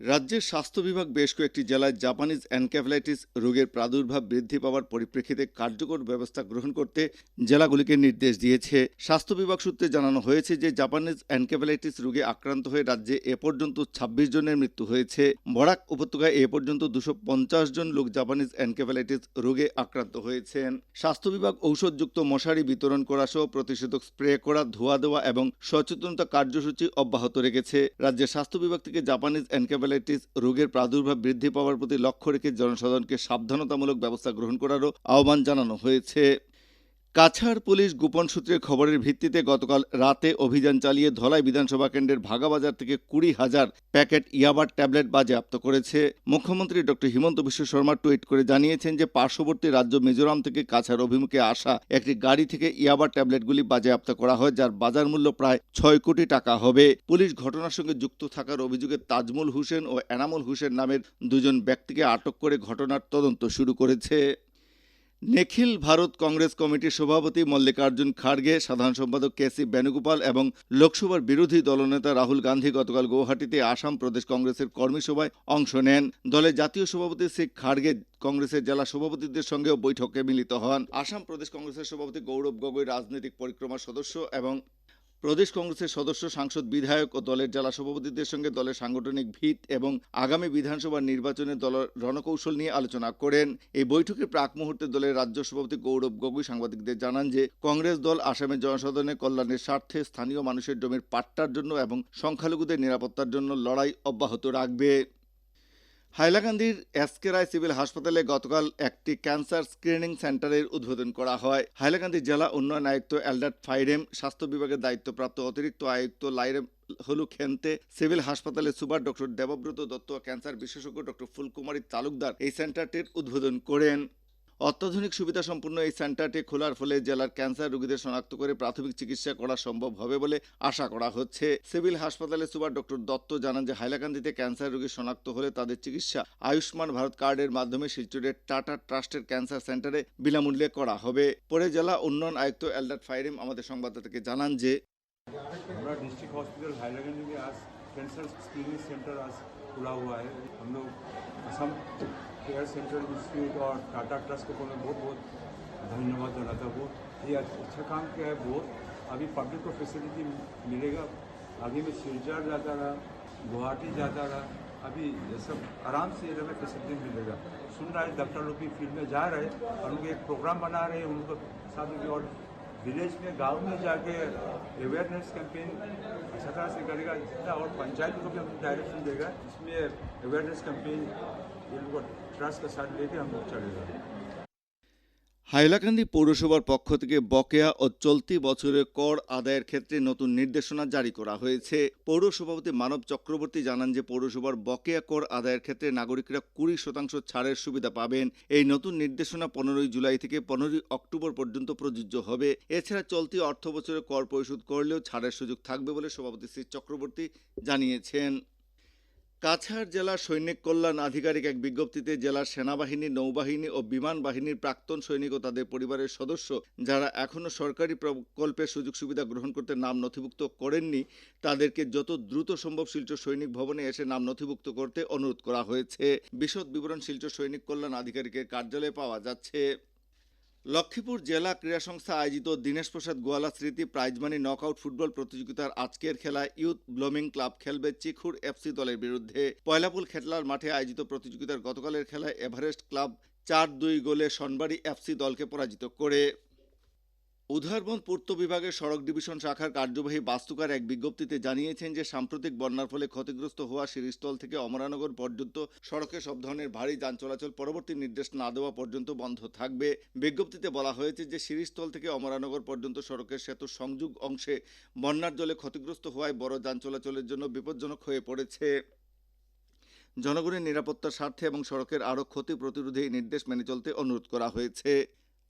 রাজ্যের স্বাস্থ্য বিভাগ বেশ কয়েকটি জেলায় জাপানিজ এনকেফালাইটিস রোগের প্রাদুর্ভাব বৃদ্ধি পাওয়ার পরিপ্রেক্ষিতে কার্যকর ব্যবস্থা গ্রহণ করতে জেলাগুলিকে নির্দেশ দিয়েছে। স্বাস্থ্য বিভাগ সূত্রে জানানো হয়েছে যে, জাপানিজ এনকেফালাইটিস রোগে আক্রান্ত হয়ে রাজ্যে এ পর্যন্ত ছাব্বিশ জনের মৃত্যু হয়েছে। বরাক উপত্যকায় এ পর্যন্ত দুশো জন লোক জাপানিজ এনকেফালাইটিস রোগে আক্রান্ত হয়েছেন। স্বাস্থ্য বিভাগ ঔষধযুক্ত মশারি বিতরণ করা সহ প্রতিষেধক স্প্রে করা, ধোয়া দেওয়া এবং সচেতনতা কার্যসূচি অব্যাহত রেখেছে। রাজ্যের স্বাস্থ্য বিভাগ থেকে জাপানিজ এনকেফালাইটিস রোগের প্রাদুর্ভাব বৃদ্ধি পাওয়ার প্রতি লক্ষ্য রেখে জনসাধারণকে সাবধানতামূলক ব্যবস্থা গ্রহণ করারও আহ্বান জানানো হয়েছে। কাছাড় পুলিশ গোপন সূত্রের খবরের ভিত্তিতে গতকাল রাতে অভিযান চালিয়ে ধলাই বিধানসভা কেন্দ্রের ভাগাবাজার থেকে কুড়ি হাজার প্যাকেট ইয়াবার ট্যাবলেট বাজেয়াপ্ত করেছে। মুখ্যমন্ত্রী ডক্টর হিমন্ত বিশ্ব শর্মা টুইট করে জানিয়েছেন যে, পার্শ্ববর্তী রাজ্য মিজোরাম থেকে কাছাড় অভিমুখে আসা একটি গাড়ি থেকে ইয়াবার ট্যাবলেটগুলি বাজেয়াপ্ত করা হয়, যার বাজার মূল্য প্রায় ছয় কোটি টাকা হবে। পুলিশ ঘটনার সঙ্গে যুক্ত থাকার অভিযোগে তাজমুল হোসেন ও এনামুল হোসেন নামের দুজন ব্যক্তিকে আটক করে ঘটনার তদন্ত শুরু করেছে। নিখিল ভারত কংগ্রেস কমিটির সভাপতি মল্লিকার্জুন খাড়গে, সাধারণ সম্পাদক কে সি বেণুগোপাল এবং লোকসভার বিরোধী দলনেতা রাহুল গান্ধী গতকাল গৌহাটিতে আসাম প্রদেশ কংগ্রেসের কর্মী সভায় অংশ নেন। দলের জাতীয় সভাপতি শ্রী খাড়গে কংগ্রেসের জেলা সভাপতিদের সঙ্গেও বৈঠকে মিলিত হন। আসাম প্রদেশ কংগ্রেসের সভাপতি গৌরব গগৈ রাজনৈতিক পরিক্রমার সদস্য এবং প্রদেশ কংগ্রেসের সদস্য, সাংসদ, বিধায়ক ও দলের জেলা সভাপতিদের সঙ্গে দলের সাংগঠনিক ভিত এবং আগামী বিধানসভা নির্বাচনে দলের রণকৌশল নিয়ে আলোচনা করেন। এই বৈঠকের প্রাক মুহূর্তে দলের রাজ্য সভাপতি গৌরব গগৈ সাংবাদিকদের জানান যে, কংগ্রেস দল আসামের জনসাধারণের কল্যাণের স্বার্থে স্থানীয় মানুষের জমির পাট্টার জন্য এবং সংখ্যালঘুদের নিরাপত্তার জন্য লড়াই অব্যাহত রাখবে। হাইলাকান্দির এসকেরাই সিভিল হাসপাতালে গতকাল একটি ক্যান্সার স্ক্রিনিং সেন্টারের উদ্বোধন করা হয়। হাইলাকান্দি জেলা উন্নয়ন আয়ুক্ত এলডার্ট ফাইরেম, স্বাস্থ্য বিভাগের দায়িত্বপ্রাপ্ত অতিরিক্ত আয়ুক্ত লাইরেম হলু খেন্তে, সিভিল হাসপাতালে super doctor Debabrata Dutta, cancer বিশেষজ্ঞ ডক্টর ফুলকুমারী তালুকদার এই সেন্টারটির উদ্বোধন করেন। অত্যাধুনিক সুবিধা সম্পন্ন এই সেন্টারটি খোলার ফলে জেলার ক্যান্সার রোগীদের শনাক্ত করে প্রাথমিক চিকিৎসা করা সম্ভব হবে বলে আশা করা হচ্ছে সিভিল হাসপাতালে সুপার ডক্টর দত্ত জানান যে হাইলাকান্দিতে ক্যান্সার রোগী শনাক্ত হলে তাদের চিকিৎসা আয়ুষ্মান ভারত কার্ডের মাধ্যমে শিলচরের টাটা ট্রাস্টের ক্যান্সার সেন্টারে বিনামূল্যে করা হবে পরে জেলা উন্নয়ন আয়ুক্ত এলডাট ফাইরিম আমাদের সংবাদদাতাকে জানান যে हमारा डिस्ट्रिक्ट हॉस्पिटल हाईलागंज में आज कैंसर स्क्रीनिंग सेंटर आज खुला हुआ है हम लोग असम केयर सेंटर इंस्टीट्यूट और टाटा ट्रस्ट को मैं बहुत बहुत धन्यवाद देना था वो ये अच्छा काम किया है बहुत। अभी पब्लिक को फैसिलिटी मिलेगा। अभी में सिलचर जाता रहा, गुवाहाटी जाता रहा। अभी ये सब आराम से ये हमें फैसिलिटी मिलेगा। सुन रहा है डॉक्टर लोग भी फ़ील्ड में जा रहे हैं और उनके एक प्रोग्राम बना रहे हैं। उनको साथ में और विलेज में, गाँव में जाके अवेयरनेस कैंपेन अच्छा तरह से करेगा। और पंचायत को भी हम डायरेक्शन देगा। इसमें अवेयरनेस कैंपेन ट्रस्ट का साथ लेके हम लोग चलेगा হাইলাকান্দি পৌরসভার পক্ষ থেকে বকেয়া ও চলতি বছরের কর আদায়ের ক্ষেত্রে নতুন নির্দেশনা জারি করা হয়েছে পৌর সভাপতি মানব চক্রবর্তী জানান যে পৌরসভার বকেয়া কর আদায়ের ক্ষেত্রে নাগরিকরা কুড়ি শতাংশ ছাড়ের সুবিধা পাবেন এই নতুন নির্দেশনা পনেরোই জুলাই থেকে পনেরোই অক্টোবর পর্যন্ত প্রযোজ্য হবে এছাড়া চলতি অর্থ বছরে কর পরিশোধ করলেও ছাড়ের সুযোগ থাকবে বলে সভাপতি শ্রী চক্রবর্তী জানিয়েছেন কাছাড় জেলার সৈনিক কল্যাণ আধিকারিক এক বিজ্ঞপ্তিতে জেলার সেনাবাহিনী, নৌবাহিনী ও বিমান বাহিনীর প্রাক্তন সৈনিক ও তাদের পরিবারের সদস্য যারা এখনও সরকারি প্রকল্পের সুযোগ সুবিধা গ্রহণ করতে নাম নথিভুক্ত করেননি, তাদেরকে যত দ্রুত সম্ভব শিলচর সৈনিক ভবনে এসে নাম নথিভুক্ত করতে অনুরোধ করা হয়েছে। বিশদ বিবরণ শিলচর সৈনিক কল্যাণ আধিকারিকের কার্যালয়ে পাওয়া যাচ্ছে। লক্ষ্মীপুর জেলা ক্রীড়া সংস্থা আয়োজিত দীনেশ প্রসাদ গোয়ালা স্মৃতি প্রাইজমানি নকআউট ফুটবল প্রতিযোগিতার আজকের খেলায় ইউথ ব্লমিং ক্লাব খেলবে চিখুর এফসি দলের বিরুদ্ধে। পয়লাপুল খেটলার মাঠে আয়োজিত প্রতিযোগিতার গতকালের খেলায় এভারেস্ট ক্লাব চার দুই গোলে সনবাড়ি এফসি দলকে পরাজিত করে। উধারবন্দ পূর্ত বিভাগের সড়ক ডিভিশন শাখার কার্যবাহী বাস্তুকার এক বিজ্ঞপ্তিতে জানিয়েছেন যে, সাম্প্রতিক বন্যার ফলে ক্ষতিগ্রস্ত হওয়া সিরিজস্থল থেকে অমরানগর পর্যন্ত সড়কে সব ধরনের ভারী যান চলাচল পরবর্তী নির্দেশ না দেওয়া পর্যন্ত বন্ধ থাকবে। বিজ্ঞপ্তিতে বলা হয়েছে যে সিরিজস্থল থেকে অমরানগর পর্যন্ত সড়কের সেতু সংযোগ অংশে বন্যার জলে ক্ষতিগ্রস্ত হওয়ায় বড় যান চলাচলের জন্য বিপজ্জনক হয়ে পড়েছে। জনগণের নিরাপত্তার স্বার্থে এবং সড়কের আরও ক্ষতি প্রতিরোধে এই নির্দেশ মেনে চলতে অনুরোধ করা হয়েছে।